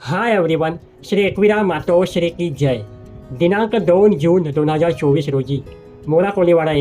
हाय everyone Shri Ekvira मातोश्री की जय दिनांक दोन जून दोन हज़ार चोवीस रोजी मोरा कोलीवाडा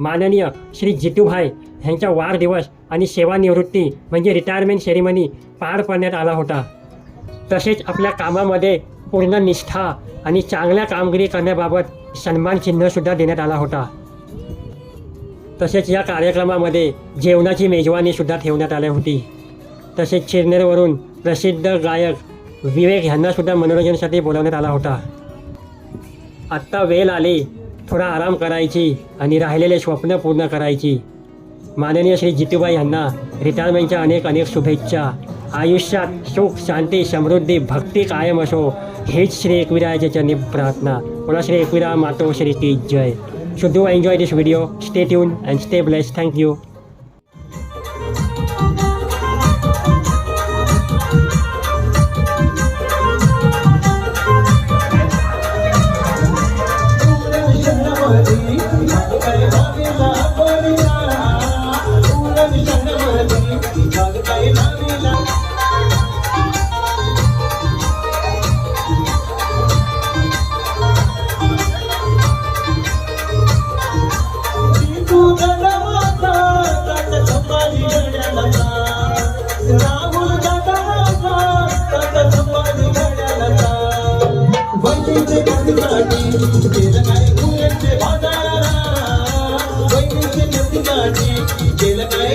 माननीय श्री जितूभाई ह्यांचा वाढदिवस आणि सेवानिवृत्ती म्हणजे रिटायरमेंट सेरेमनी पार पाडण्यात आला होता. तसेच आपल्या कामामध्ये पूर्ण निष्ठा आणि चांगल्या कामगिरी करण्याबाबत सन्मान चिन्हसुद्धा देण्यात आला होता. तसेच या कार्यक्रमामध्ये जेवणाची मेजवानीसुद्धा ठेवण्यात आली होती. तसेच चिरनेरवरून प्रसिद्ध गायक विवेक ह्यांनासुद्धा मनोरंजनासाठी बोलावण्यात आला होता. आत्ता वेळ आली थोडा आराम करायची आणि राहिलेले स्वप्न पूर्ण करायची. माननीय श्री जितूबाई यांना रिटायरमेंटच्या अनेक अनेक शुभेच्छा. आयुष्या सुख, शांति, समृद्धि, भक्ति कायम असो, हेच श्री एकविरायाच्या चरणी प्रार्थना. पुन्हा श्री एकविरा मातो श्री की जय. शुद्ध enjoy this video stay tune and stay bless thank thank జలకాయ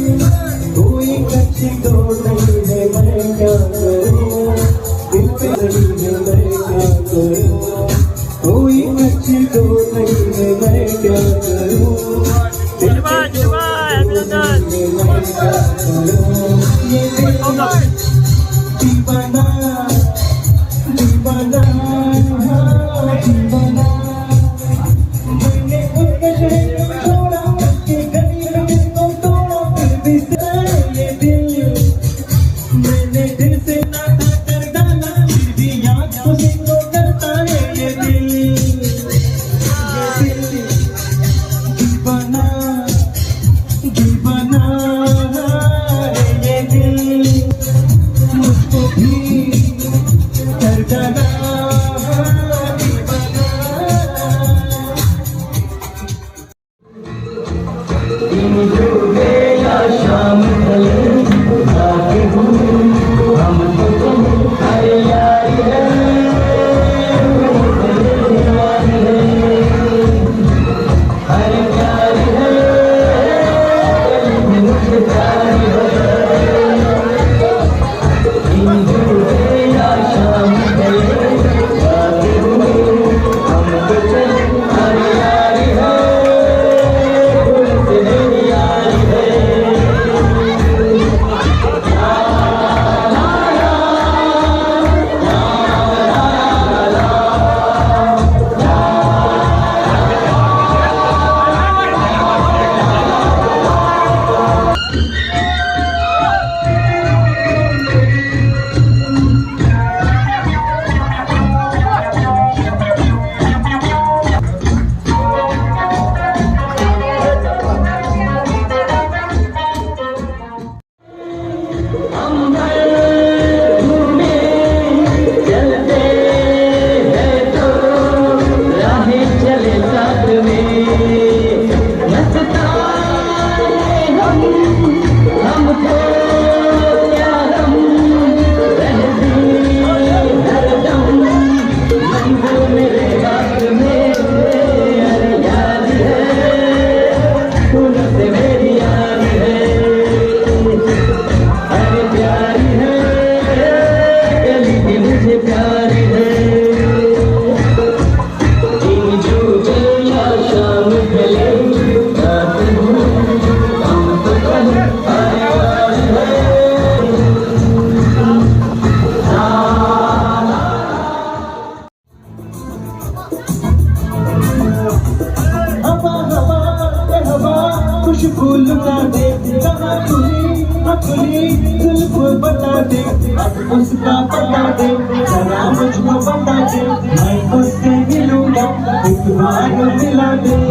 उसका पता दे जरा मुझको बता दे मैं उससे मिलूँगा एक बार मिला दे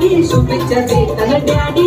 डैडी सुबह चले तन डैडी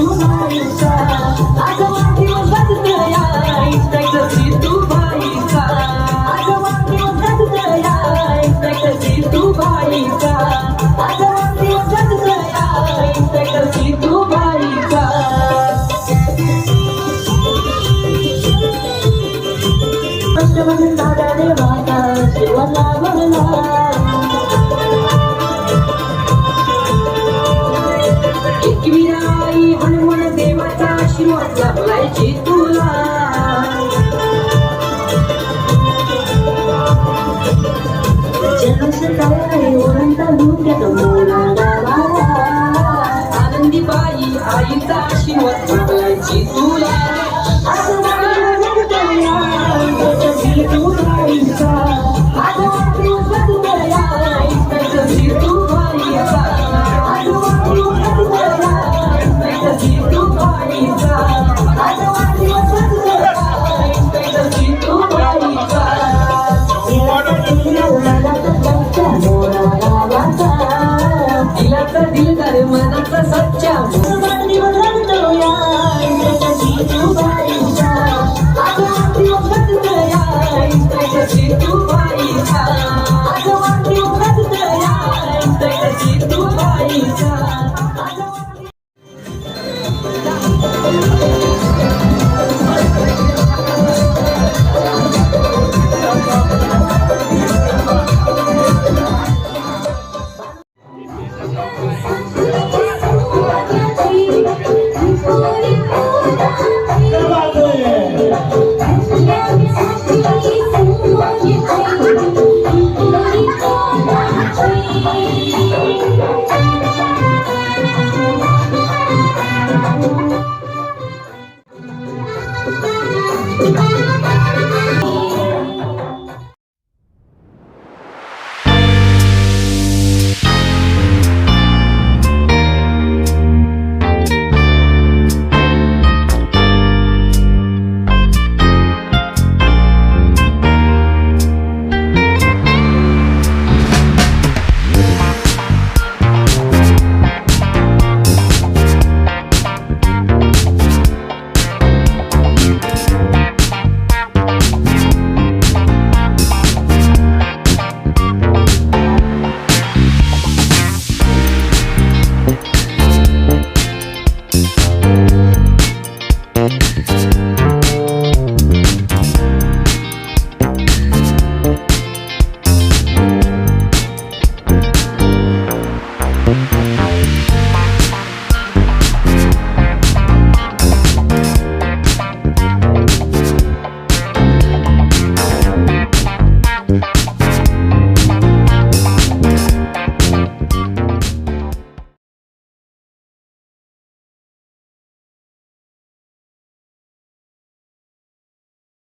Oh.